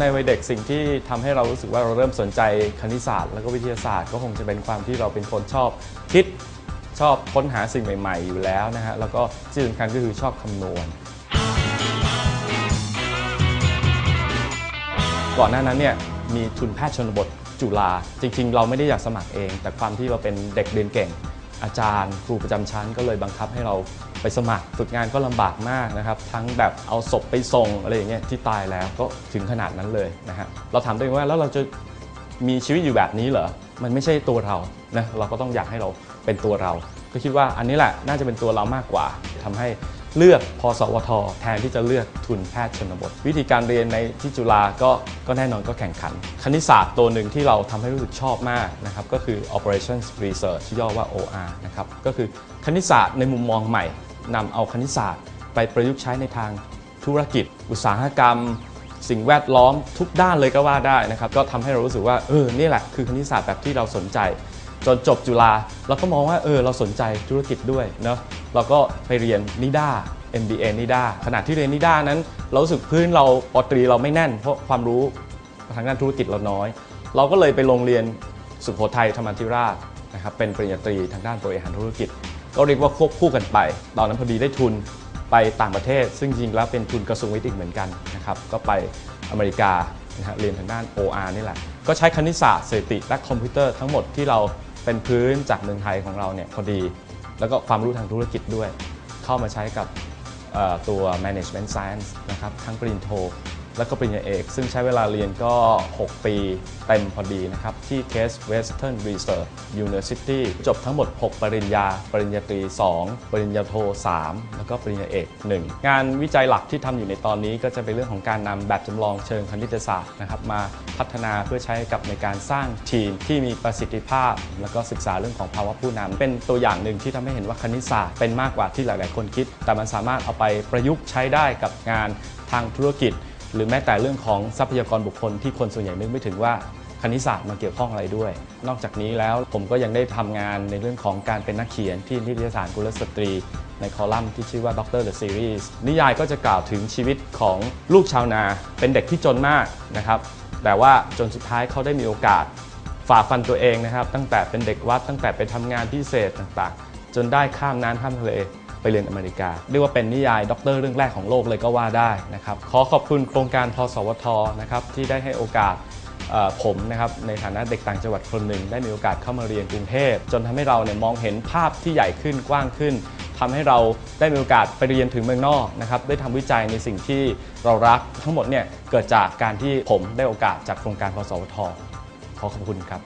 ในวัยเด็กสิ่งที่ทำให้เรารู้สึกว่าเราเริ่มสนใจคณิตศาสตร์ แล้วก็วิทยาศาสตร์ก็คงจะเป็นความที่เราเป็นคนชอบคิดชอบค้นหาสิ่งใหม่ ๆ อยู่แล้วนะฮะแล้วก็ที่สำคัญก็คือชอบคำนวณ ก่อนหน้านั้นเนี่ยมีทุนแพทย์ชนบทจุฬาจริง ๆ เราไม่ได้อยากสมัครเอง แต่ความที่เราเป็นเด็กเรียนเก่ง อาจารย์ ครูประจำชั้นก็เลยบังคับให้เรา ไปสมัครฝึกงานก็ลำบากมากนะครับ ทั้งแบบเอาศพไปส่งอะไรอย่างเงี้ยที่ตายแล้วก็ถึงขนาดนั้นเลยนะฮะเราถามตัวเองว่าแล้วเราจะมีชีวิตอยู่แบบนี้เหรอมันไม่ใช่ตัวเรานะเราก็ต้องอยากให้เราเป็นตัวเรา ก็คิดว่าอันนี้แหละน่าจะเป็นตัวเรามากกว่าทำให้เลือกพอสวท แทนที่จะเลือกทุนแพทย์ชนบท วิธีการเรียนในที่จุฬาก็ก็แน่นอนก็แข่งขัน คณิตศาสตร์ตัวหนึ่งที่เราทำให้รู้สึกชอบมากนะครับก็คือ operations research ที่ย่อว่า OR นะครับก็คือคณิตศาสตร์ในมุมมองใหม่ นำเอาคณิตศาสตร์ ไปประยุกต์ใช้ในทางธุรกิจ อุตสาหกรรม สิ่งแวดล้อมทุกด้านเลยก็ว่าได้นะครับก็ทำให้เรารู้สึกว่าเออนี่แหละคือคณิตศาสตร์แบบที่เราสนใจ จนจบจุฬาเราก็มองว่าเออเราสนใจธุรกิจด้วยเนาะเราก็ไปเรียนนิด้า MBA นิด้าขณะที่เรียนนิด้านั้น เรารู้สึกพื้นเราปอตรีเราไม่แน่น เพราะความรู้ทางด้านธุรกิจเราน้อย เราก็เลยไปโรงเรียนสุโขทัยธรรมธิราชนะครับเป็นปริญญาตรีทางด้านบริหารธุรกิจ ก็เรียกว่าควบคู่กันไป ตอนนั้นพอดีได้ทุนไปต่างประเทศ ซึ่งจริงๆแล้วเป็นทุนกระทรวงวิทย์อีกเหมือนกันนะครับก็ไปอเมริกานะฮะเรียนทางด้าน OR นี่แหละ ก็ใช้คณิตศาสตร์สถิติและคอมพิวเตอร์ทั้งหมดที่เราเป็นพื้นจากเมืองไทยของเราเนี่ยพอดี แล้วก็ความรู้ทางธุรกิจด้วย เข้ามาใช้กับตัว management science นะครับทั้งปริญโท แล้วก็ปริญญาเอก ซึ่งใช้เวลาเรียนก็ 6 ปีเต็มพอดีนะครับ ที่ Case Western Reserve University จบทั้งหมด 6 ปริญญา ปริญญาตรี 2 ปริญญาโท 3 แล้วก็ปริญญาเอก 1 งานวิจัยหลักที่ทำอยู่ในตอนนี้ก็จะเป็นเรื่องของการนำแบบจำลองเชิงคณิตศาสตร์นะครับมาพัฒนาเพื่อใช้กับในการสร้างทีมที่มีประสิทธิภาพ แล้วก็ศึกษาเรื่องของภาวะผู้นำเป็นตัวอย่างหนึ่งที่ทำให้เห็นว่าคณิตศาสตร์เป็นมากกว่าที่หลาย ๆ คนคิด แต่มันสามารถเอาไปประยุกต์ใช้ได้กับงานทางธุรกิจ หรือแม้แต่เรื่องของทรัพยากรบุคคลที่คนส่วนใหญ่นึกไม่ถึงว่าคณิตศาสตร์มาเกี่ยวข้องอะไรด้วย นอกจากนี้แล้วผมก็ยังได้ทำงานในเรื่องของการเป็นนักเขียนที่นิตยสารกุลสตรี ในคอลัมน์ที่ชื่อว่า Doctor the Series นิยายก็จะกล่าวถึงชีวิตของลูกชาวนา เป็นเด็กที่จนมากนะครับ แต่ว่าจนสุดท้ายเขาได้มีโอกาสฝ่าฟันตัวเองนะครับ ตั้งแต่เป็นเด็กวัดตั้งแต่ไปทำงานพิเศษต่างๆ จนได้ข้ามน้ำข้ามทะเล ไปเรียนอเมริกา เรียกว่าเป็นนิยายด็อกเตอร์เรื่องแรกของโลกเลยก็ว่าได้นะครับขอขอบคุณโครงการพสวทนะครับที่ได้ให้โอกาสผมนะครับในฐานะเด็กต่างจังหวัดคนหนึ่งได้มีโอกาสเข้ามาเรียนกรุงเทพ จนทำให้เราเนี่ยมองเห็นภาพที่ใหญ่ขึ้นกว้างขึ้นทำให้เราได้มีโอกาสไปเรียนถึงเมืองนอกนะครับได้ทำวิจัยในสิ่งที่เรารักทั้งหมดเนี่ยเกิดจากการที่ผมได้โอกาสจากโครงการพสวทขอขอบคุณครับ